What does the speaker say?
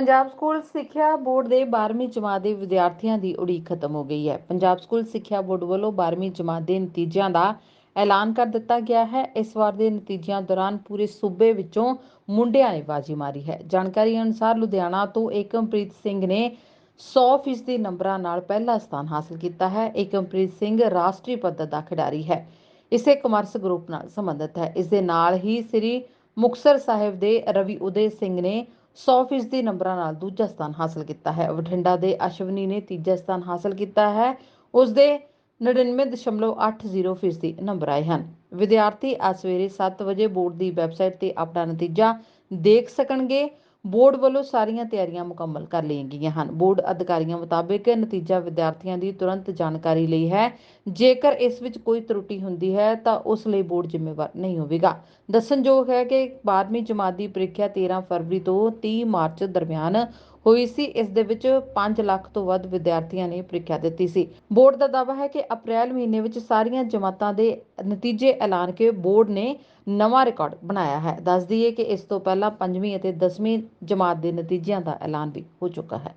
Punjab school ਸਿੱਖਿਆ board ਦੇ 12ਵੀਂ ਜਮਾਤ ਦੇ ਵਿਦਿਆਰਥੀਆਂ ਦੀ ਉਡੀਕ ਖਤਮ ਹੋ ਗਈ ਹੈ। ਪੰਜਾਬ ਸਕੂਲ ਸਿੱਖਿਆ ਬੋਰਡ ਵੱਲੋਂ 12ਵੀਂ ਜਮਾਤ ਦੇ ਨਤੀਜਿਆਂ ਦਾ ਐਲਾਨ ਕਰ ਦਿੱਤਾ ਗਿਆ ਹੈ। ਇਸ ਵਾਰ ਦੇ ਨਤੀਜਿਆਂ ਦੌਰਾਨ ਪੂਰੇ ਸੂਬੇ ਵਿੱਚੋਂ ਮੁੰਡਿਆਂ ਨੇ ਬਾਜੀ ਮਾਰੀ ਹੈ। ਜਾਣਕਾਰੀ ਅਨੁਸਾਰ ਲੁਧਿਆਣਾ ਤੋਂ ਏਕਮਪ੍ਰੀਤ ਸਿੰਘ ਨੇ 100% ਦੇ ਨੰਬਰਾਂ ਨਾਲ ਪਹਿਲਾ ਸਥਾਨ ਹਾਸਲ ਕੀਤਾ ਹੈ। ਏਕਮਪ੍ਰੀਤ ਸਿੰਘ ਰਾਸ਼ਟਰੀ ਪੱਧਰ ਦਾ ਖਿਡਾਰੀ ਹੈ। ਇਸੇ ਕਮਰਸ ਗਰੁੱਪ ਨਾਲ ਸੰਬੰਧਿਤ ਹੈ। ਇਸ ਦੇ ਨਾਲ ਹੀ ਸ੍ਰੀ ਮੁਕਤਸਰ ਸਾਹਿਬ ਦੇ ਰਵੀ ਉਦੇ ਸਿੰਘ ਨੇ 100% ਦੇ ਨੰਬਰਾਂ ਨਾਲ ਦੂਜਾ ਸਥਾਨ ਹਾਸਲ ਕੀਤਾ ਹੈ। ਬਠਿੰਡਾ ਦੇ ਅਸ਼ਵਨੀ ਨੇ ਤੀਜਾ ਸਥਾਨ ਹਾਸਲ ਕੀਤਾ ਹੈ। ਉਸ ਦੇ 99.80% ਫੀਸਦੀ ਨੰਬਰ ਆਏ ਹਨ। ਵਿਦਿਆਰਥੀ ਅੱਜ ਸਵੇਰੇ 7 ਵਜੇ ਬੋਰਡ ਦੀ ਵੈਬਸਾਈਟ ਤੇ ਆਪਣਾ ਨਤੀਜਾ ਦੇਖ ਸਕਣਗੇ। ਬੋਰਡ ਵੱਲੋਂ ਸਾਰੀਆਂ ਤਿਆਰੀਆਂ ਮੁਕੰਮਲ ਕਰ ਲਈਆਂ ਗਈਆਂ ਹਨ। ਬੋਰਡ ਅਧਿਕਾਰੀਆਂ ਮੁਤਾਬਕ ਨਤੀਜਾ ਵਿਦਿਆਰਥੀਆਂ ਦੀ ਤੁਰੰਤ ਜਾਣਕਾਰੀ ਲਈ ਹੈ। ਜੇਕਰ ਇਸ ਵਿੱਚ ਕੋਈ ਤਰੁੱਟੀ ਹੁੰਦੀ ਹੈ, ਤਾਂ ਉਸ ਲਈ ਬੋਰਡ ਜ਼ਿੰਮੇਵਾਰ ਨਹੀਂ ਹੋਵੇਗਾ। ਦੱਸਣਯੋਗ ਹੈ ਕਿ 12ਵੀਂ ਜਮਾਤ ਦੀ ਪ੍ਰੀਖਿਆ 13 ਫਰਵਰੀ ਤੋਂ 30 ਮਾਰਚ ਦਰਮਿਆਨ ਹੋਈ ਸੀ। ਇਸ ਦੇ ਵਿੱਚ 5 ਲੱਖ ਤੋਂ ਵੱਧ ਵਿਦਿਆਰਥੀਆਂ ਨੇ ਪ੍ਰੀਖਿਆ ਦਿੱਤੀ ਸੀ। ਬੋਰਡ ਦਾ ਦਾਅਵਾ ਹੈ ਕਿ ਅਪ੍ਰੈਲ ਮਹੀਨੇ ਵਿੱਚ ਸਾਰੀਆਂ ਜਮਾਤਾਂ ਦੇ ਨਤੀਜੇ ਐਲਾਨ ਕੇ ਬੋਰਡ ਨੇ ਨਵਾਂ ਰਿਕਾਰਡ ਬਣਾਇਆ ਹੈ। ਦੱਸ ਦਈਏ ਕਿ ਇਸ ਤੋਂ ਪਹਿਲਾਂ 5ਵੀਂ ਅਤੇ 10ਵੀਂ ਜਮਾਤ ਦੇ ਨਤੀਜਿਆਂ ਦਾ ਐਲਾਨ ਵੀ ਹੋ ਚੁੱਕਾ ਹੈ।